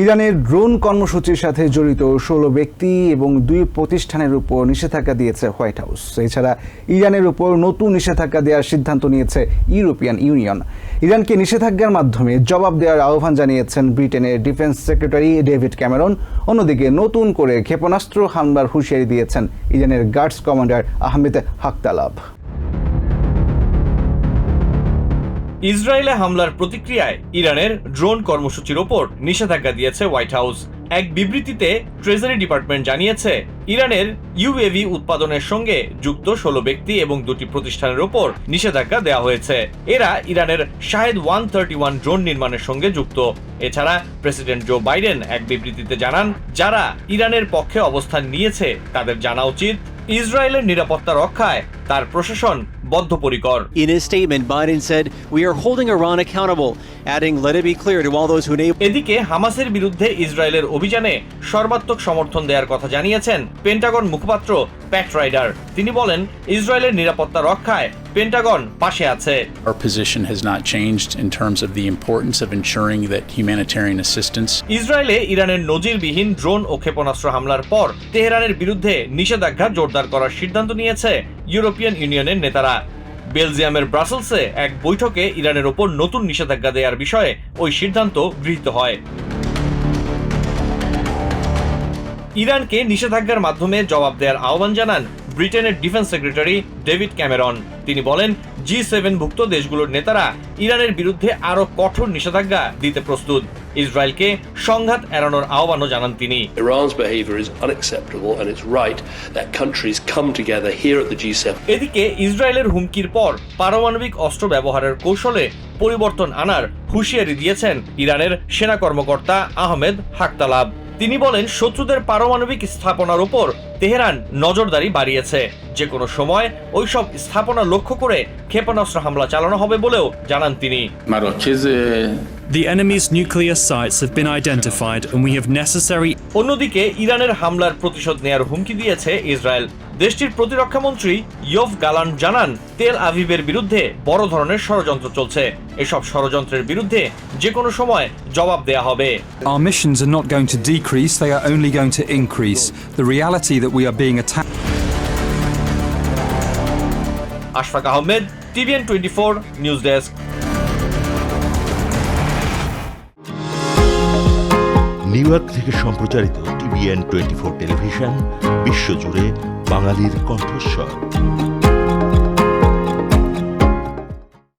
ইরানের ড্রোন কর্মসূচির সাথে জড়িত ষোলো ব্যক্তি এবং দুই প্রতিষ্ঠানের উপর নিষেধাজ্ঞা দিয়েছে হোয়াইট হাউস। এছাড়া ইরানের উপর নতুন নিষেধাজ্ঞা দেওয়ার সিদ্ধান্ত নিয়েছে ইউরোপিয়ান ইউনিয়ন। ইরানকে নিষেধাজ্ঞার মাধ্যমে জবাব দেওয়ার আহ্বান জানিয়েছেন ব্রিটেনের ডিফেন্স সেক্রেটারি ডেভিড ক্যামেরন। অন্যদিকে নতুন করে ক্ষেপণাস্ত্র হামলার হুঁশিয়ারি দিয়েছেন ইরানের গার্ডস কমান্ডার আহমেদ হাকতালাব। ইসরায়েলে হামলার প্রতিক্রিয়ায় ইরানের ড্রোন কর্মসূচির ওপর নিষেধাজ্ঞা দিয়েছে হোয়াইট হাউস। এক বিবৃতিতে ট্রেজারি ডিপার্টমেন্ট জানিয়েছে, ইরানের ইউএভি উৎপাদনের সঙ্গে যুক্ত ষোলো ব্যক্তি এবং দুটি প্রতিষ্ঠানের ওপর নিষেধাজ্ঞা দেওয়া হয়েছে। এরা ইরানের Shahed one thirty one drone নির্মাণের সঙ্গে যুক্ত। এছাড়া প্রেসিডেন্ট জো বাইডেন এক বিবৃতিতে জানান, যারা ইরানের পক্ষে অবস্থান নিয়েছে, তাদের জানা উচিত, ইসরায়েলের নিরাপত্তা রক্ষায় তার প্রশাসন বদ্ধপরিকর। In his statement, Biden said, We are holding Iran accountable, adding, Let it be clear to all those who enable. এদিকে হামাসের বিরুদ্ধে ইসরায়েলের অভিযানে সর্বাত্মক সমর্থন দেওয়ার কথা জানিয়েছেন পেন্টাগন মুখপাত্র প্যাট রাইডার। তিনি বলেন ইসরায়েলের নিরাপত্তা রক্ষায় পেন্টাগন পাশে আছে। Our position has not changed in terms of the importance of ensuring that humanitarian assistance ইসরায়েলে ইরানের নজিরবিহীন ড্রোন ও ক্ষেপণাস্ত্র হামলার পর তেহরানের বিরুদ্ধে নিষেধাজ্ঞা জোরদার করার সিদ্ধান্ত নিয়েছে ইউরোপিয়ান ইউনিয়নের নেতারা। বেলজিয়ামের ব্রাসেলসে এক বৈঠকে ইরানের ওপর নতুন নিষেধাজ্ঞা দেওয়ার বিষয়ে ওই সিদ্ধান্ত গৃহীত হয়। ইরানকে নিষেধাজ্ঞার মাধ্যমে জবাব দেওয়ার আহ্বান জানান ব্রিটেনের ডিফেন্স সেক্রেটারি ডেভিড ক্যামেরন। তিনি বলেন জি সেভেন ভুক্ত দেশগুলোর নেতারা ইরানের বিরুদ্ধে আরও কঠোর নিষেধাজ্ঞা দিতে প্রস্তুত। ইসরায়েলকে সংঘাত এড়ানোর আহ্বানও জানান তিনি। Iran's behavior is unacceptable, and it's right that countries come together here at the G7 এদিকে ইসরায়েলের হুমকির পর পারমাণবিক অস্ত্র ব্যবহারের কৌশলে পরিবর্তন আনার হুঁশিয়ারি দিয়েছেন ইরানের সেনা কর্মকর্তা আহমেদ হাকতালাব। তিনি বলেন শত্রুদের পারমাণবিক স্থাপনার উপর তেহরান নজরদারি বাড়িয়েছে। যে কোনো সময় ওই সব স্থাপনা লক্ষ্য করে ক্ষেপণাস্ত্র হামলা চালানো হবে বলেও জানান তিনি। uh, The enemy's nuclear sites have been identified and we have necessary অন্যদিকে ইরানের হামলার প্রতিশোধ নেয়ার হুমকি দিয়েছে ইসরায়েল। দেশটির প্রতিরক্ষা মন্ত্রী ইয়ফ গালান জানান তেল আভিবের বিরুদ্ধে বড় ধরনের ষড়যন্ত্র চলছে এসব ষড়যন্ত্রের বিরুদ্ধে যে কোনো সময় জবাব দেয়া হবে Our missions are not going to decrease, they are only going to increase. The reality that we are being attacked. Ashfaq Ahmed TVN twenty four news desk New York থেকে সম্প্রচারিত টিভিএন টোয়েন্টি ফোর টেলিভিশন বিশ্বজুড়ে বাঙালির কণ্ঠস্বর।